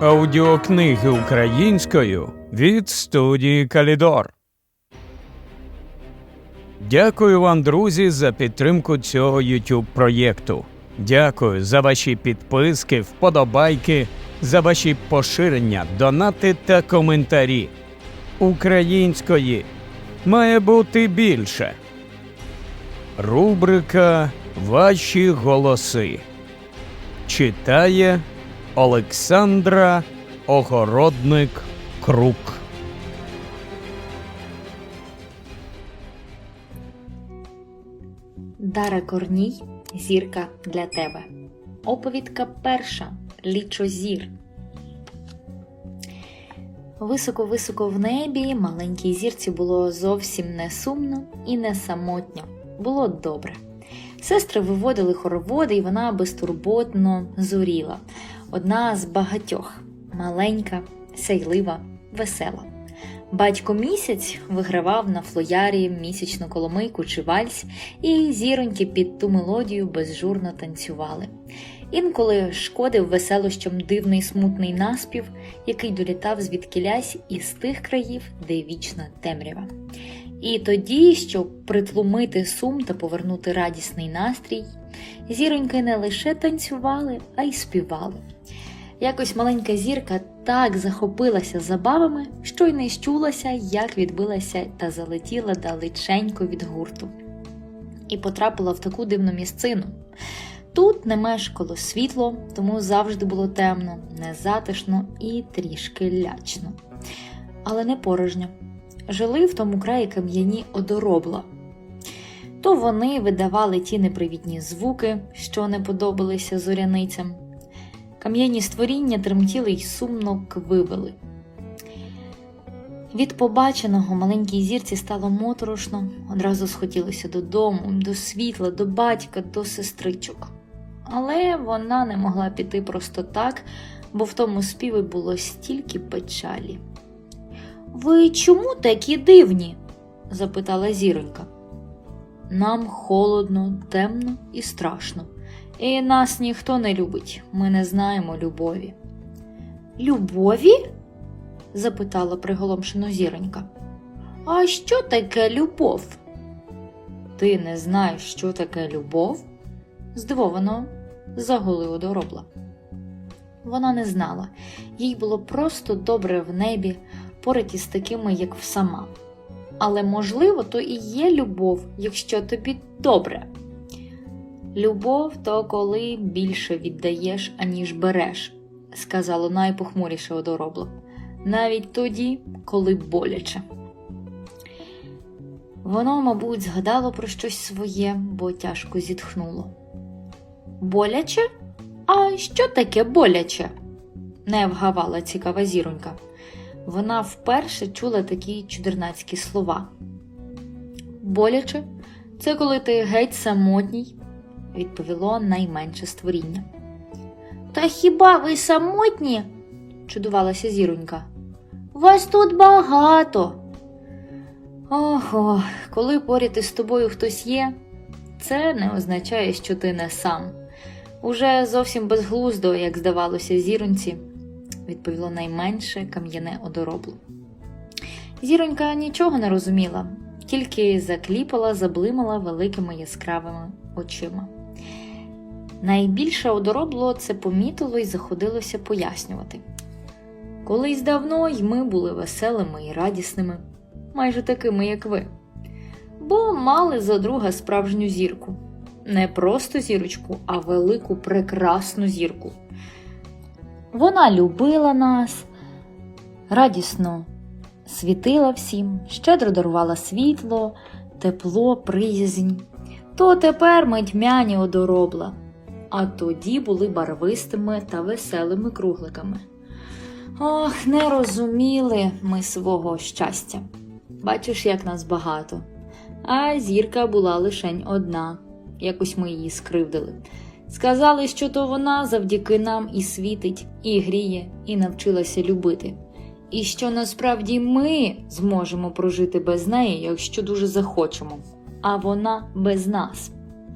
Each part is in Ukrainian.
Аудіокниги українською від студії Калідор. Дякую вам, друзі, за підтримку цього YouTube проєкту. Дякую за ваші підписки, вподобайки, за ваші поширення, донати та коментарі. Української має бути більше. Рубрика Ваші голоси читає Олександра Огородник Крук. Дара Корній Зірка для тебе. Оповідка перша Лічозір. Високо-високо в небі маленькій зірці було зовсім не сумно і не самотньо. Було добре. Сестри виводили хороводи, і вона безтурботно зоріла. Одна з багатьох маленька, сейлива, весела. Батько місяць вигравав на флоярі місячну коломийку чи вальс, і зіроньки під ту мелодію безжурно танцювали. Інколи шкодив веселощам дивний смутний наспів, який долітав звідкілясь із тих країв, де вічна темрява. І тоді, щоб притлумити сум та повернути радісний настрій, зіроньки не лише танцювали, а й співали. Якось маленька зірка так захопилася забавами, що й не щулася, як відбилася та залетіла далеченько від гурту. І потрапила в таку дивну місцину. Тут не мешкало світло, тому завжди було темно, незатишно і трішки лячно. Але не порожньо. Жили в тому краї кам'яні одоробла. То вони видавали ті непривітні звуки, що не подобалися зоряницям. Кам'яні створіння тремтіли й сумно квивили. Від побаченого маленькій зірці стало моторошно, одразу схотілося додому, до світла, до батька, до сестричок. Але вона не могла піти просто так, бо в тому співі було стільки печалі. Ви чому такі дивні? запитала зіронька. Нам холодно, темно і страшно, і нас ніхто не любить, ми не знаємо любові. Любові? запитала приголомшено зіронька. А що таке любов? Ти не знаєш, що таке любов? здивовано заголило доробла. Вона не знала, їй було просто добре в небі, поряд із такими, як сама. Але, можливо, то і є любов, якщо тобі добре. Любов то коли більше віддаєш, аніж береш, сказало найпохмуріше одоробло, навіть тоді, коли боляче. Воно, мабуть, згадало про щось своє, бо тяжко зітхнуло. Боляче? А що таке боляче? не вгавала цікава зіронька. Вона вперше чула такі чудернацькі слова. Боляче, це коли ти геть самотній, відповіло найменше створіння. Та хіба ви самотні? чудувалася зіронька. Вас тут багато. Ох, коли поряд із тобою хтось є, це не означає, що ти не сам. Уже зовсім безглуздо, як здавалося, зіроньці, відповіло найменше кам'яне одоробло. Зіронька нічого не розуміла, тільки закліпала, заблимала великими яскравими очима. Найбільше одоробло це помітило і заходилося пояснювати. Колись давно й ми були веселими і радісними, майже такими, як ви, бо мали за друга справжню зірку. Не просто зірочку, а велику прекрасну зірку. Вона любила нас, радісно світила всім, щедро дарувала світло, тепло, приязнь. То тепер ми тьмяні одоробла, а тоді були барвистими та веселими кругликами. Ох, не розуміли ми свого щастя. Бачиш, як нас багато. А зірка була лишень одна, якось ми її скривдили. Сказали, що то вона завдяки нам і світить, і гріє, і навчилася любити. І що насправді ми зможемо прожити без неї, якщо дуже захочемо, а вона без нас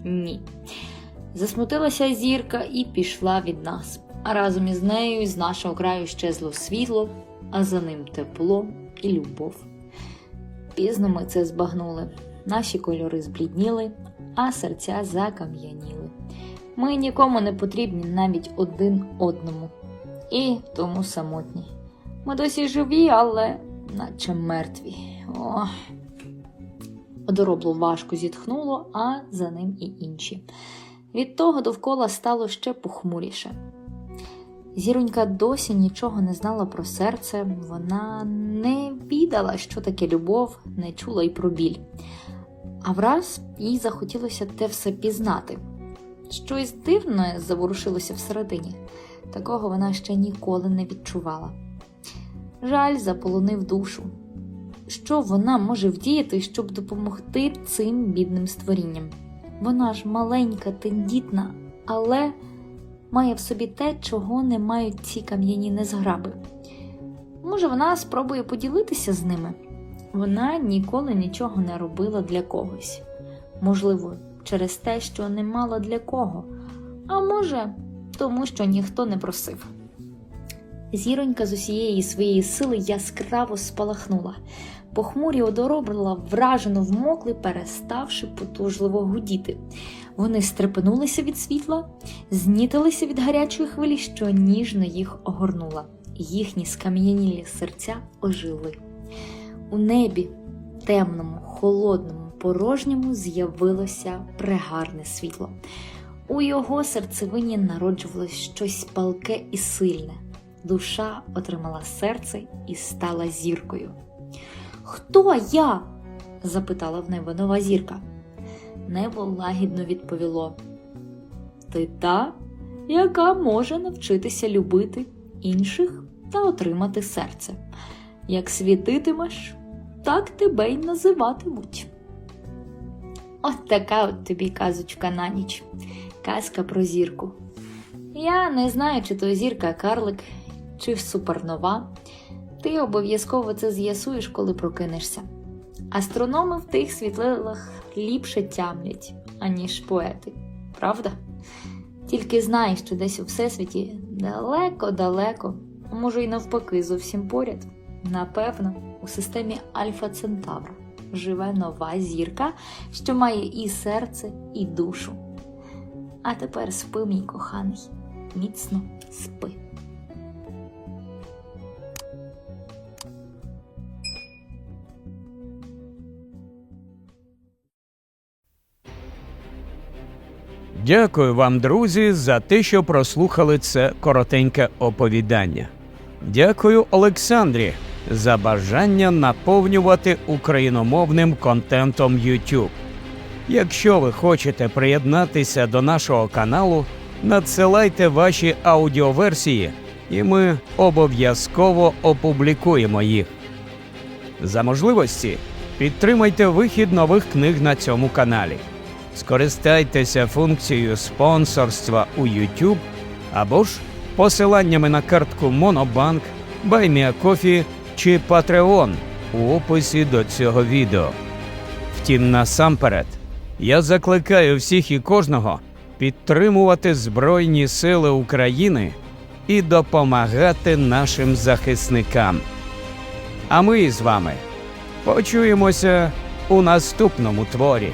ні. Засмутилася зірка і пішла від нас. А разом із нею з нашого краю щезло світло, а за ним тепло і любов. Пізно ми це збагнули. Наші кольори зблідніли, а серця закам'яніли. Ми нікому не потрібні навіть один одному. І тому самотні. Ми досі живі, але наче мертві. Ох. Одоробло важко зітхнуло, а за ним і інші. Від того довкола стало ще похмуріше. Зіронька досі нічого не знала про серце, вона не відала, що таке любов, не чула й про біль. А враз їй захотілося те все пізнати. Щось дивне заворушилося всередині. Такого вона ще ніколи не відчувала. Жаль заполонив душу. Що вона може вдіяти, щоб допомогти цим бідним створінням? Вона ж маленька, тендітна, але має в собі те, чого не мають ці кам'яні незграби. Може, вона спробує поділитися з ними? Вона ніколи нічого не робила для когось. Можливо, через те, що не мала для кого, а може, тому що ніхто не просив. Зіронька з усієї своєї сили яскраво спалахнула. Похмурі одоробрила, вражено вмокли, переставши потужливо гудіти. Вони стрепенулися від світла, знітилися від гарячої хвилі, що ніжно їх огорнула. Їхні скам'янілі серця ожили. У небі, темному, холодному, порожньому, з'явилося прегарне світло. У його серцевині народжувалось щось палке і сильне. Душа отримала серце і стала зіркою. Хто я? запитала в небо нова зірка. Небо лагідно відповіло: Ти та, яка може навчитися любити інших та отримати серце. Як світитимеш, так тебе й називатимуть. От така от тобі казочка на ніч, казка про зірку. Я не знаю, чи то зірка карлик, чи супернова. Ти обов'язково це з'ясуєш, коли прокинешся. Астрономи в тих світлилах ліпше тямлять, аніж поети, правда? Тільки знай, що десь у всесвіті далеко-далеко, може й навпаки, зовсім поряд. Напевно, у системі Альфа Центавра живе нова зірка, що має і серце, і душу. А тепер спи, мій коханий, міцно спи. Дякую вам, друзі, за те, що прослухали це коротеньке оповідання. Дякую Олександрі за бажання наповнювати україномовним контентом YouTube. Якщо ви хочете приєднатися до нашого каналу, надсилайте ваші аудіоверсії, і ми обов'язково опублікуємо їх. За можливості підтримайте вихід нових книг на цьому каналі. Скористайтеся функцією спонсорства у YouTube або ж посиланнями на картку Monobank, BuyMeACoffee чи Patreon у описі до цього відео. Втім, насамперед, я закликаю всіх і кожного підтримувати Збройні Сили України і допомагати нашим захисникам. А ми з вами почуємося у наступному творі.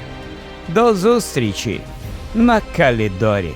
До зустрічі на Калідорі.